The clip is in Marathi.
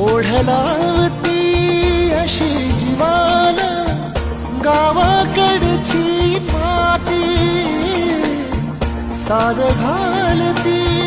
ओढलावती अशी जीवान गावाकडची माती साद घालती.